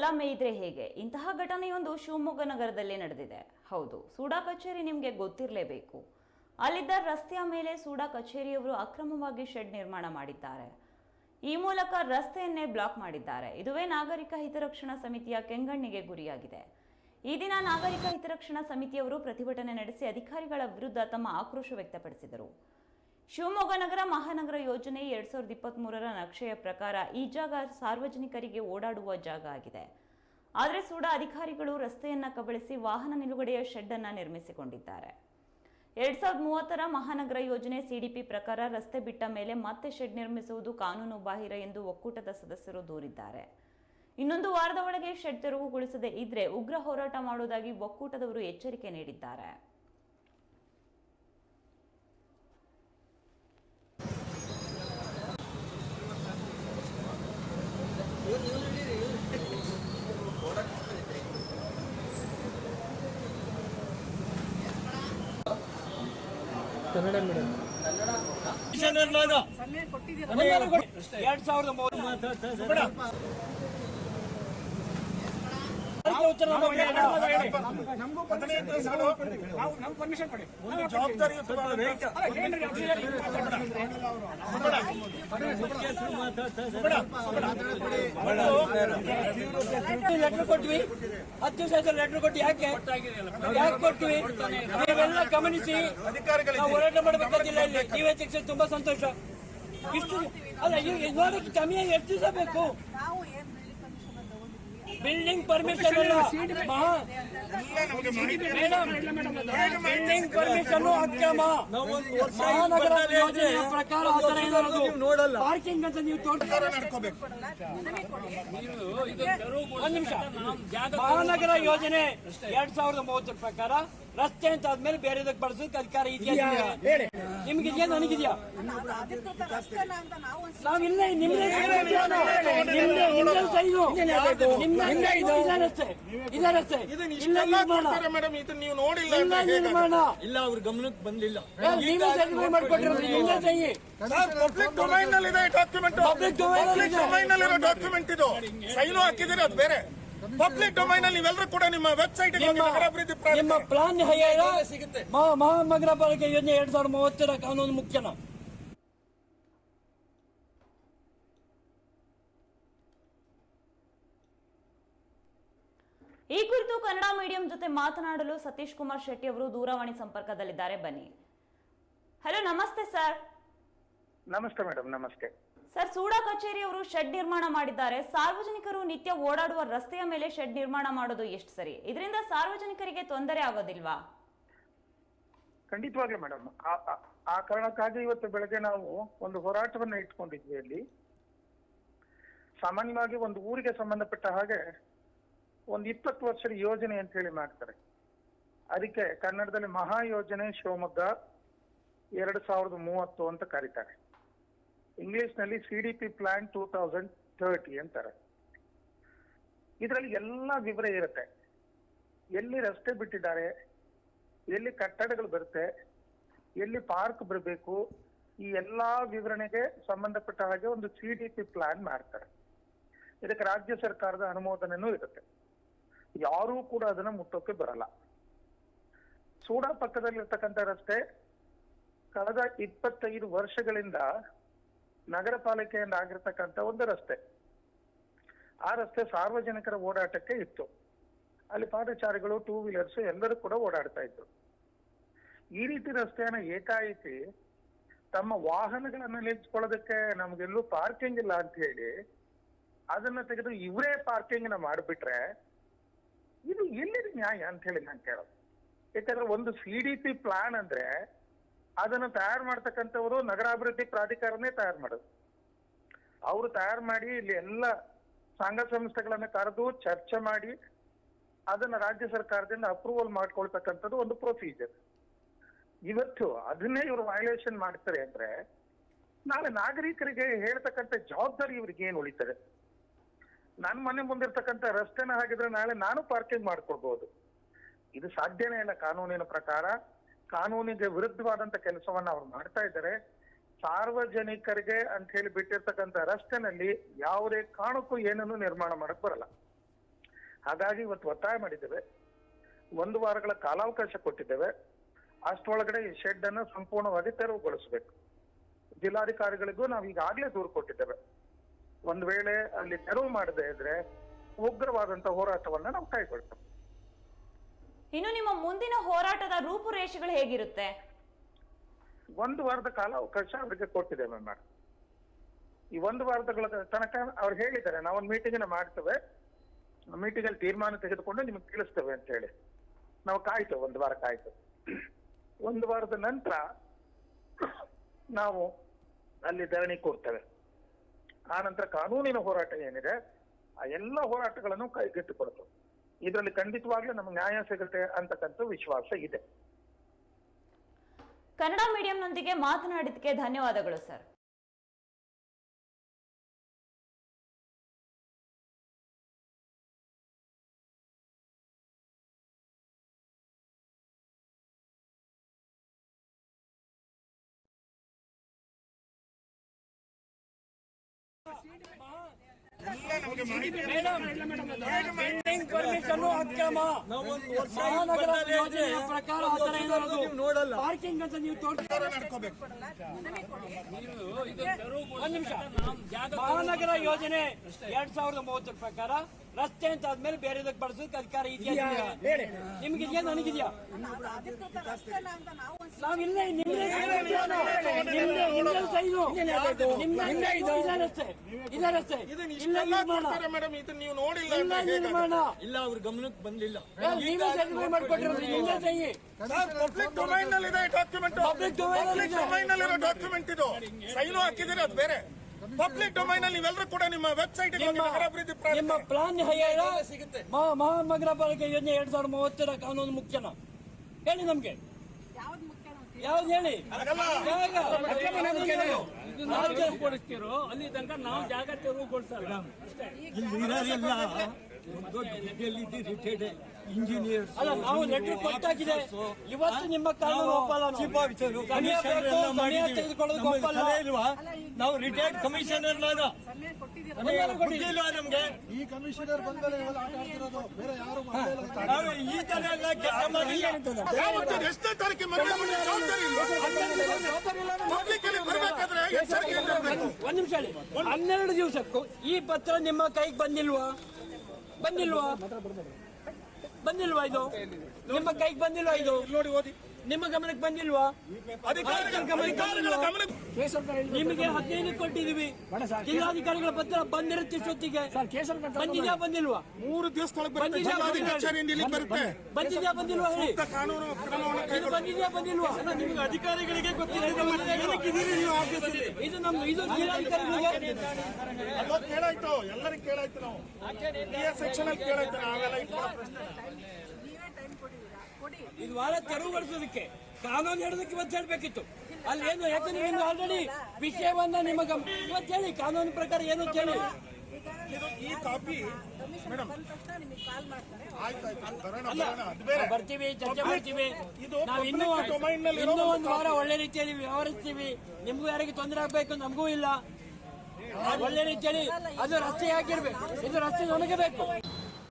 ಹೊಲ ಮೇಯಿದ್ರೆ ಹೇಗೆ? ಇಂತಹ ಘಟನೆಯೊಂದು ಶಿವಮೊಗ್ಗ ನಗರದಲ್ಲಿ ನಡೆದಿದೆ. ಹೌದು, ಸೂಡಾ ಕಚೇರಿ ನಿಮಗೆ ಗೊತ್ತಿರಲೇಬೇಕು. ಅಲ್ಲಿದ್ದ ರಸ್ತೆಯ ಮೇಲೆ ಸೂಡಾ ಕಚೇರಿಯವರು ಅಕ್ರಮವಾಗಿ ಶೆಡ್ ನಿರ್ಮಾಣ ಮಾಡಿದ್ದಾರೆ. ಈ ಮೂಲಕ ರಸ್ತೆಯನ್ನೇ ಬ್ಲಾಕ್ ಮಾಡಿದ್ದಾರೆ. ಇದುವೇ ನಾಗರಿಕ ಹಿತರಕ್ಷಣಾ ಸಮಿತಿಯ ಕೆಂಗಣ್ಣಿಗೆ ಗುರಿಯಾಗಿದೆ. ಈ ದಿನ ನಾಗರಿಕ ಹಿತರಕ್ಷಣಾ ಸಮಿತಿಯವರು ಪ್ರತಿಭಟನೆ ನಡೆಸಿ ಅಧಿಕಾರಿಗಳ ವಿರುದ್ಧ ತಮ್ಮ ಆಕ್ರೋಶ ವ್ಯಕ್ತಪಡಿಸಿದರು. ಶಿವಮೊಗ್ಗ ನಗರ ಮಹಾನಗರ ಯೋಜನೆ ಎರಡ್ ಸಾವಿರದ ಇಪ್ಪತ್ತ್ ಮೂರರ ನಕ್ಷೆಯ ಪ್ರಕಾರ ಈ ಜಾಗ ಸಾರ್ವಜನಿಕರಿಗೆ ಓಡಾಡುವ ಜಾಗ ಆಗಿದೆ. ಆದರೆ ಸೂಡ ಅಧಿಕಾರಿಗಳು ರಸ್ತೆಯನ್ನ ಕಬಳಿಸಿ ವಾಹನ ನಿಲುಗಡೆಯ ಶೆಡ್ ಅನ್ನ ನಿರ್ಮಿಸಿಕೊಂಡಿದ್ದಾರೆ. ಎರಡ್ ಸಾವಿರದ ಮೂವತ್ತರ ಮಹಾನಗರ ಯೋಜನೆ ಸಿಡಿಪಿ ಪ್ರಕಾರ ರಸ್ತೆ ಬಿಟ್ಟ ಮೇಲೆ ಮತ್ತೆ ಶೆಡ್ ನಿರ್ಮಿಸುವುದು ಕಾನೂನು ಬಾಹಿರ ಎಂದು ಒಕ್ಕೂಟದ ಸದಸ್ಯರು ದೂರಿದ್ದಾರೆ. ಇನ್ನೊಂದು ವಾರದ ಒಳಗೆ ಶೆಡ್ ತೆರವುಗೊಳಿಸದೇ ಇದ್ರೆ ಉಗ್ರ ಹೋರಾಟ ಮಾಡುವುದಾಗಿ ಒಕ್ಕೂಟದವರು ಎಚ್ಚರಿಕೆ ನೀಡಿದ್ದಾರೆ. ಕನ್ನಡ ಮೀಡಿಯಂ ನಿರ್ಮಾಣ ಎರಡ್ ಸಾವಿರದ ಒಂದು ಜವಾಬ್ದಾರಿಯುತವಾದ ಲೆಟರ್ ಕೊಟ್ವಿ ಹತ್ತು ದಿವಸ ಲೆಟರ್ ಕೊಟ್ಟು ಯಾಕೆ ಯಾಕೆ ಕೊಟ್ವಿ ನೀವೆಲ್ಲ ಗಮನಿಸಿ ಹೋರಾಟ ಮಾಡಬೇಕಾಗಿಲ್ಲ ಇಲ್ಲಿ ನೀವೇ ಶಿಕ್ಷಣ ತುಂಬಾ ಸಂತೋಷ ಇಷ್ಟು ಅಲ್ಲ ಇವ್- ನೋಡಕ್ಕೆ ಕಮ್ಮಿಯಾಗಿ ಎಷ್ಟು ದಿವಸ ಬೇಕು ನಾವು ಏನ್ ಬಿಲ್ಡಿಂಗ್ ಪರ್ಮಿಷನ್ ಬಿಲ್ಡಿಂಗ್ ಪರ್ಮಿಷನ್ ಮಹಾನಗರ ಯೋಜನೆಯ ಪ್ರಕಾರ ಆ ನೋಡಲ್ಲ. ಪಾರ್ಕಿಂಗ್ ಅಂತ ನೀವು ನಡ್ಕೋಬೇಕು. ಒಂದ್ ನಿಮಿಷ. ಮಹಾನಗರ ಯೋಜನೆ ಎರಡ್ ಸಾವಿರದ ಮೂವತ್ತರ ಪ್ರಕಾರ ರಸ್ತೆ ಅಂತ ಆದ್ಮೇಲೆ ಬೇರೆದಕ್ಕೆ ಬಳಸೋದಕ್ಕೆ ಅಧಿಕಾರ ಇದೆಯಾ ನಿಮ್ಗಿದ್ಯಾ ನನಗಿದ್ಯಾ? ನಾವಿಲ್ಲ ನಿಮ್ದೇ ನಿಮ್ದೇ ರಸ್ತೆ ರಸ್ತೆ. ಇಲ್ಲ ನಿರ್ಮಾಣ. ನೀವು ನೋಡಿಲ್ಲ ಇಲ್ಲ ನಿರ್ಮಾಣ. ಇಲ್ಲ ಅವ್ರ ಗಮನಕ್ಕೆ ಬಂದಿಲ್ಲ. ನೀವೇ ಸರಿ ಮಾಡ್ಕೊಟ್ಟಿರೋದು. ನಿಮ್ದೇ ಸಹಿ ಪಬ್ಲಿಕ್ ಡೊಮೈನ್ನಲ್ಲಿ ಇದೆ ಡಾಕ್ಯುಮೆಂಟ್ ಪಬ್ಲಿಕ್ ಡೊಮೈನ್ನಲ್ಲಿ ಇರೋ ಡಾಕ್ಯುಮೆಂಟ್ ಇದು ಸೈನು ಹಾಕಿದ್ರೆ ಅದು ಬೇರೆ. ಪಬ್ಲಿಕ್ ಡೊಮೈನ್ ಅಲ್ಲಿ ನೀವೆಲ್ಲರೂ ಕೂಡ ನಿಮ್ಮ ವೆಬ್ಸೈಟ್ ನಿಮ್ಮ ಪ್ಲಾನ್ ಮಹಾ ಮಹಾನಗರ ಪಾಲಿಕೆ ಯೋಜನೆ ಎರಡ್ ಸಾವಿರದ ಮೂವತ್ತರ ಕಾನೂನು ಮುಖ್ಯನ. ಈ ಕುರಿತು ಕನ್ನಡ ಮೀಡಿಯಂ ಜೊತೆ ಮಾತನಾಡಲು ಸತೀಶ್ ಕುಮಾರ್ ಶೆಟ್ಟಿ ಅವರು ದೂರವಾಣಿ ಸಂಪರ್ಕದಲ್ಲಿದ್ದಾರೆ. ಬನ್ನಿ. ಹಲೋ ನಮಸ್ತೆ ಸರ್ ನಮಸ್ತೆ ಮೇಡಮ್ ನಮಸ್ತೆ. ಸರ್ ಸೂಡಾ ಕಚೇರಿ ಅವರು ಶೆಡ್ ನಿರ್ಮಾಣ ಮಾಡಿದ್ದಾರೆ. ಸಾರ್ವಜನಿಕರು ನಿತ್ಯ ಓಡಾಡುವ ರಸ್ತೆಯ ಮೇಲೆ ಶೆಡ್ ನಿರ್ಮಾಣ ಮಾಡೋದು ಎಷ್ಟು ಸರಿ? ಇದರಿಂದ ಸಾರ್ವಜನಿಕರಿಗೆ ತೊಂದರೆ ಆಗೋದಿಲ್ವಾ? ಖಂಡಿತವಾಗ್ಲೂ ಮೇಡಮ್. ಆ ಕಾರಣಕ್ಕಾಗಿ ಇವತ್ತು ಬೆಳಗ್ಗೆ ನಾವು ಒಂದು ಹೋರಾಟವನ್ನು ಇಟ್ಕೊಂಡಿದ್ವಿ ಅಲ್ಲಿ. ಸಾಮಾನ್ಯವಾಗಿ ಒಂದು ಊರಿಗೆ ಸಂಬಂಧಪಟ್ಟ ಹಾಗೆ ಒಂದು ಇಪ್ಪತ್ತು ವರ್ಷದ ಯೋಜನೆ ಅಂತ ಹೇಳಿ ಮಾಡ್ತಾರೆ. ಅದಕ್ಕೆ ಕನ್ನಡದಲ್ಲಿ ಮಹಾ ಯೋಜನೆ ಶಿವಮೊಗ್ಗ ಎರಡು ಸಾವಿರದ ಮೂವತ್ತು ಅಂತ ಕರೀತಾರೆ. ಇಂಗ್ಲಿಷ್ನಲ್ಲಿ C D P plan two thousand thirty ಅಂತಾರೆ. ಇದರಲ್ಲಿ ಎಲ್ಲ ವಿವರ ಇರುತ್ತೆ. ಎಲ್ಲಿ ರಸ್ತೆ ಬಿಟ್ಟಿದ್ದಾರೆ, ಎಲ್ಲಿ ಕಟ್ಟಡಗಳು ಬರುತ್ತೆ, ಎಲ್ಲಿ ಪಾರ್ಕ್ ಬರಬೇಕು, ಈ ಎಲ್ಲಾ ವಿವರಣೆಗೆ ಸಂಬಂಧಪಟ್ಟ ಹಾಗೆ ಒಂದು ಸಿ ಡಿ ಪಿ ಪ್ಲಾನ್ ಮಾಡ್ತಾರೆ. ಇದಕ್ಕೆ ರಾಜ್ಯ ಸರ್ಕಾರದ ಅನುಮೋದನೆನೂ ಇರುತ್ತೆ. ಯಾರೂ ಕೂಡ ಅದನ್ನ ಮುಟ್ಟೋಕೆ ಬರಲ್ಲ. ಸೂಡಾ ಪಕ್ಕದಲ್ಲಿರ್ತಕ್ಕಂಥ ರಸ್ತೆ ಕಳೆದ ಇಪ್ಪತ್ತೈದು ವರ್ಷಗಳಿಂದ ನಗರ ಪಾಲಿಕೆಯಿಂದ ಆಗಿರ್ತಕ್ಕಂಥ ಒಂದು ರಸ್ತೆ. ಆ ರಸ್ತೆ ಸಾರ್ವಜನಿಕರ ಓಡಾಟಕ್ಕೆ ಇತ್ತು. ಅಲ್ಲಿ ಪಾದಚಾರಿಗಳು ಟೂ ವೀಲರ್ಸ್ ಎಲ್ಲರೂ ಕೂಡ ಓಡಾಡ್ತಾ ಇದ್ರು. ಈ ರೀತಿ ರಸ್ತೆಯನ್ನ ಏಕಾಏಕಿ ತಮ್ಮ ವಾಹನಗಳನ್ನ ನಿಲ್ಸ್ಕೊಳ್ಳೋದಕ್ಕೆ ನಮ್ಗೆಲ್ಲೂ ಪಾರ್ಕಿಂಗ್ ಇಲ್ಲ ಅಂತ ಹೇಳಿ ಅದನ್ನ ತೆಗೆದು ಇವರೇ ಪಾರ್ಕಿಂಗ್ನ ಮಾಡಿಬಿಟ್ರೆ ಇದು ಎಲ್ಲಿದೆ ನ್ಯಾಯ ಅಂತ ಹೇಳಿ ನಾನು ಕೇಳೋದು. ಯಾಕಂದ್ರೆ ಒಂದು ಸಿ ಡಿ ಪಿ ಪ್ಲಾನ್ ಅಂದ್ರೆ ಅದನ್ನ ತಯಾರು ಮಾಡ್ತಕ್ಕಂಥವರು ನಗರಾಭಿವೃದ್ಧಿ ಪ್ರಾಧಿಕಾರನೇ ತಯಾರು ಮಾಡೋದು. ಅವರು ತಯಾರು ಮಾಡಿ ಇಲ್ಲಿ ಎಲ್ಲ ಸಂಘ ಸಂಸ್ಥೆಗಳನ್ನ ಕರೆದು ಚರ್ಚೆ ಮಾಡಿ ಅದನ್ನ ರಾಜ್ಯ ಸರ್ಕಾರದಿಂದ ಅಪ್ರೂವಲ್ ಮಾಡ್ಕೊಳ್ತಕ್ಕಂಥದ್ದು ಒಂದು ಪ್ರೊಸೀಜರ್ ಇವತ್ತು ಅದನ್ನೇ ಇವರು ವಯೋಲೇಷನ್ ಮಾಡ್ತಾರೆ ಅಂದ್ರೆ ನಾಳೆ ನಾಗರಿಕರಿಗೆ ಹೇಳ್ತಕ್ಕಂಥ ಜವಾಬ್ದಾರಿ ಇವ್ರಿಗೆ ಏನು ಉಳಿತದೆ? ನನ್ನ ಮನೆ ಮುಂದಿರ್ತಕ್ಕಂಥ ರಸ್ತೆನ ಹಾಕಿದ್ರೆ ನಾಳೆ ನಾನು ಪಾರ್ಕಿಂಗ್ ಮಾಡ್ಕೊಡ್ಬೋದು ಇದು ಸಾಧ್ಯನೇ ಇಲ್ಲ, ಕಾನೂನಿನ ಪ್ರಕಾರ. ಕಾನೂನಿಗೆ ವಿರುದ್ಧವಾದಂತ ಕೆಲಸವನ್ನ ಅವ್ರು ಮಾಡ್ತಾ ಇದ್ದಾರೆ. ಸಾರ್ವಜನಿಕರಿಗೆ ಅಂತ ಹೇಳಿ ಬಿಟ್ಟಿರ್ತಕ್ಕಂಥ ರಸ್ತೆನಲ್ಲಿ ಯಾವುದೇ ಕಾರಣಕ್ಕೂ ಏನನ್ನು ನಿರ್ಮಾಣ ಮಾಡಕ್ ಬರಲ್ಲ. ಹಾಗಾಗಿ ಇವತ್ತು ಒತ್ತಾಯ ಮಾಡಿದ್ದೇವೆ. ಒಂದು ವಾರಗಳ ಕಾಲಾವಕಾಶ ಕೊಟ್ಟಿದ್ದೇವೆ. ಅಷ್ಟೊಳಗಡೆ ಈ ಶೆಡ್ ಅನ್ನು ಸಂಪೂರ್ಣವಾಗಿ ತೆರವುಗೊಳಿಸಬೇಕು. ಜಿಲ್ಲಾಧಿಕಾರಿಗಳಿಗೂ ನಾವು ಈಗಾಗಲೇ ದೂರು ಕೊಟ್ಟಿದ್ದೇವೆ. ಒಂದು ವೇಳೆ ಅಲ್ಲಿ ತೆರವು ಮಾಡದೇ ಇದ್ರೆ ಉಗ್ರವಾದಂತ ಹೋರಾಟವನ್ನ ನಾವು ಕೈಗೊಳ್ತೇವೆ. ಇನ್ನು ನಿಮ್ಮ ಮುಂದಿನ ಹೋರಾಟದ ರೂಪುರೇಷೆಗಳು ಹೇಗಿರುತ್ತೆ? ಒಂದು ವಾರದ ಕಾಲ ಅವಕಾಶ ಅವರಿಗೆ ಕೊಟ್ಟಿದ್ದೇವೆ ಮೇಡಮ್ ಈ ಒಂದು ವಾರಗಳ ತನಕ ಅವ್ರು ಹೇಳಿದ್ದಾರೆ, ನಾವೊಂದು ಮೀಟಿಂಗ್ ಮಾಡ್ತೇವೆ. ಮೀಟಿಂಗ್ ಅಲ್ಲಿ ತೀರ್ಮಾನ ತೆಗೆದುಕೊಂಡು ನಿಮಗೆ ತಿಳಿಸ್ತೇವೆ ಅಂತ ಹೇಳಿ. ನಾವು ಕಾಯ್ತು ಒಂದು ವಾರ ಕಾಯ್ತು ಒಂದು ವಾರದ ನಂತರ ನಾವು ಅಲ್ಲಿ ಧರಣಿ ಕೂರ್ತೇವೆ. ಆ ನಂತರ ಕಾನೂನಿನ ಹೋರಾಟ ಏನಿದೆ, ಆ ಎಲ್ಲ ಹೋರಾಟಗಳನ್ನು ಕೈಗೆತ್ತಿಕೊಡ್ತೇವೆ ಇದರಲ್ಲಿ ಖಂಡಿತವಾಗ್ಲೂ ನಮ್ಗೆ ನ್ಯಾಯ ಸಿಗುತ್ತೆ ಅಂತಕ್ಕಂಥ ವಿಶ್ವಾಸ ಇದೆ. ಕನ್ನಡ ಮೀಡಿಯಂನೊಂದಿಗೆ ಮಾತನಾಡಿದಕ್ಕೆ ಧನ್ಯವಾದಗಳು ಸರ್. ನೋಡಲ್ಲ ಪಾರ್ಕಿಂಗ್ ಅಂತ ನೀವು ಮಹಾನಗರ ಯೋಜನೆ ಎರಡ್ ಸಾವಿರದ ಮೂವತ್ತರ ಪ್ರಕಾರ ರಸ್ತೆ ಅಂತ ಆದ್ಮೇಲೆ ಬೇರೆ ಬಳಸೋದಕ್ಕೆ ಅಧಿಕಾರ ಇದೆಯಾ ನಿಮ್ಗೆ? ನಿಮ್ಗಿದ್ಯಾ ನನಗಿದ್ಯಾ? ನಾವಿಲ್ಲ ರಸ್ತೆ. ಇಲ್ಲ ನಿರ್ಮಾಣ. ನೋಡಿಲ್ಲ ಇಲ್ಲ ಅವ್ರ ಗಮನಕ್ಕೆ ಬಂದಿಲ್ಲ. ಪಬ್ಲಿಕ್ ಡೊಮೈನ್ನಲ್ಲಿ ಇದೆ ಡಾಕ್ಯುಮೆಂಟ್. ಡೊಮೈನ್ ನಲ್ಲಿರೋ ಡಾಕ್ಯುಮೆಂಟ್ ಇದು. ಸೈನು ಹಾಕಿದ್ರೆ ಅದು ಬೇರೆ. ಪಬ್ಲಿಕ್ ಡೊಮೈನ್ ಅಲ್ಲಿ ನೀವೆಲ್ಲರೂ ಕೂಡ ನಿಮ್ಮ ವೆಬ್ಸೈಟ್ ನಿಮ್ಮ ನಗರಾಭಿವೃದ್ಧಿ ನಿಮ್ಮ ಪ್ರಾಧಿಕಾರ ಪ್ಲಾನ್ ಸಿಗುತ್ತೆ? ಮಹಾನಗರ ಪಾಲಿಕೆ ಯೋಜನೆ ಎರಡ್ ಸಾವಿರದ ಮೂವತ್ತರ ಕಾನೂನು ಮುಖ್ಯನ? ಹೇಳಿ ನಮ್ಗೆ. ಯಾವ್ದು ಮುಖ್ಯ ಅಂತ ಯಾವ್ದು ಹೇಳಿ? ಕೊಡಿಸ್ತಿರೋ ಅಲ್ಲಿ ತನಕ ನಾವು ಜಾಗ ತೆರವುಗೊಳಿಸಲ್ಲ ಇಂಜಿನಿಯರ್ಸ್ ಅಲ್ಲ ನಾವು ಲೆಟರ್ ಕೊಟ್ಟಾಗಿದೆ. ಇವತ್ತು ನಿಮ್ಮ ಕಾರಣ ಒಪ್ಪಲ್ಲ ನಾವು. ಚೀಫ್ ಆಫೀಸರ್ ಸಮಯ ಬೇಕು, ಸಮಯ ತೆಗೆದುಕೊಳ್ಳೋದಕ್ಕೆ ಒಪ್ಪಲ್ಲ ಇಲ್ವಾ? ನಾವು ರಿಟೈರ್ಡ್ ಕಮಿಷನರ್ ನಾನು ಸಮಯ ಕೊಟ್ಟಿದ್ದೀರ? ಸಮಯ ಕೊಡಿ. ಇಲ್ವಾ ನಮ್ಗೆ? ಈ ಕಮಿಷನರ್ ಬಂದಮೇಲೆ ಇವೆಲ್ಲ ಆಟ ಆಡ್ತಿರೋದು ಬೇರೆ ಯಾರು ಮಾಡ್ತಾ ಇಲ್ಲ ನಾವು ಈ ತರ ಎಲ್ಲ ಯಾವತ್ತು ತಾರೀಕು ಜವಾಬ್ದಾರಿ ಇಲ್ಲ. ಪಬ್ಲಿಕ್ ಅಲ್ಲಿ ಬರಬೇಕಾದ್ರೆ ಎಚ್ಚರಿಕೆಯಿಂದ ಇರ್ಬೇಕು. ಒಂದ್ ನಿಮಿಷ ಹೇಳಿ. ಹನ್ನೆರಡು ದಿವಸಕ್ಕೂ ಈ ಪತ್ರ ನಿಮ್ಮ ಕೈಗೆ ಬಂದಿಲ್ವಾ? ಬಂದಿಲ್ವಾ? ಬಂದಿಲ್ವಾ ಇದು? ನಿಮ್ಮ ಕೈಗೆ ಬಂದಿಲ್ವಾ ಇದು? ನೋಡಿ ಓದಿ. ನಿಮ್ಮ ಗಮನಕ್ಕೆ ಬಂದಿಲ್ವಾ? ಅಧಿಕಾರಿಗಳ ಅಧಿಕಾರಿಗಳ ಗಮನಕ್ಕೆ ನಿಮಗೆ ಹದಿನೈದು ಕೊಟ್ಟಿದೀವಿ ಜಿಲ್ಲಾಧಿಕಾರಿಗಳ ಪತ್ರ ಬಂದಿರುತ್ತೆ ಇಷ್ಟೊತ್ತಿಗೆ ಬಂದಿದ್ಯಾ ಬಂದಿಲ್ವಾ? ಮೂರು ದಿವಸ ಬರುತ್ತೆ. ಬಂದಿದ್ಯಾ ಬಂದಿಲ್ವಾ? ಹೇಳಿ? ಬಂದಿದ್ಯಾ ಬಂದಿಲ್ವಾ? ನಿಮಗೆ ಅಧಿಕಾರಿಗಳಿಗೆ ಗೊತ್ತಿಲ್ಲ. ಇದು ನಮ್ಮ ಇದು ಜಿಲ್ಲಾಧಿಕಾರಿಗಳಿಗೆ ಕೇಳಾಯ್ತು. ಎಲ್ಲರಿಗೂ ಕೇಳಾಯ್ತು ನಾವು. ಸೆಕ್ಷನ್ ಅಲ್ಲಿ ಕೇಳಾಯ್ತು. ನಾವೆಲ್ಲ ಇಟ್ಕೊಳ್ಳೋ ಪ್ರಶ್ನೆ ನೀವೇ ಟೈಮ್ ಕೊಟ್ಟಿದ್ದೀರಾ ಕೊಡಿ ಇದು ವಾರ ತೆರವುಗೊಳಿಸೋದಕ್ಕೆ ಕಾನೂನು ಹೇಳೋದಕ್ಕೆ ಇವತ್ತು ಹೇಳ್ಬೇಕಿತ್ತು. ಅಲ್ಲಿ ಏನು ಯಾಕಂದ್ರೆ ನೀವು ಆಲ್ರೆಡಿ ವಿಷಯವನ್ನ ನಿಮಗೆ ಇವತ್ತು ಹೇಳಿ ಕಾನೂನು ಪ್ರಕಾರ ಏನು ಅಂತ ಹೇಳಿ. ಇದು ಈ ಕಾಪಿ ಬರ್ತೀವಿ ಚರ್ಚೆ ಮಾಡ್ತೀವಿ. ಇದು ನಾವು ಇನ್ನೂ ಇನ್ನೂ ಒಂದು ವಾರ ಒಳ್ಳೆ ರೀತಿಯಲ್ಲಿ ವ್ಯವಹರಿಸ್ತೀವಿ. ನಿಮ್ಗೂ ಯಾರಿಗೆ ತೊಂದರೆ ಆಗ್ಬೇಕು ನಮಗೂ ಇಲ್ಲ. ಒಳ್ಳೆ ರೀತಿಯಲ್ಲಿ ಅದು ರಸ್ತೆ ಹಾಕಿರ್ಬೇಕು ಇದು ರಸ್ತೆ ಒಣಗಬೇಕು. ಬೇಕು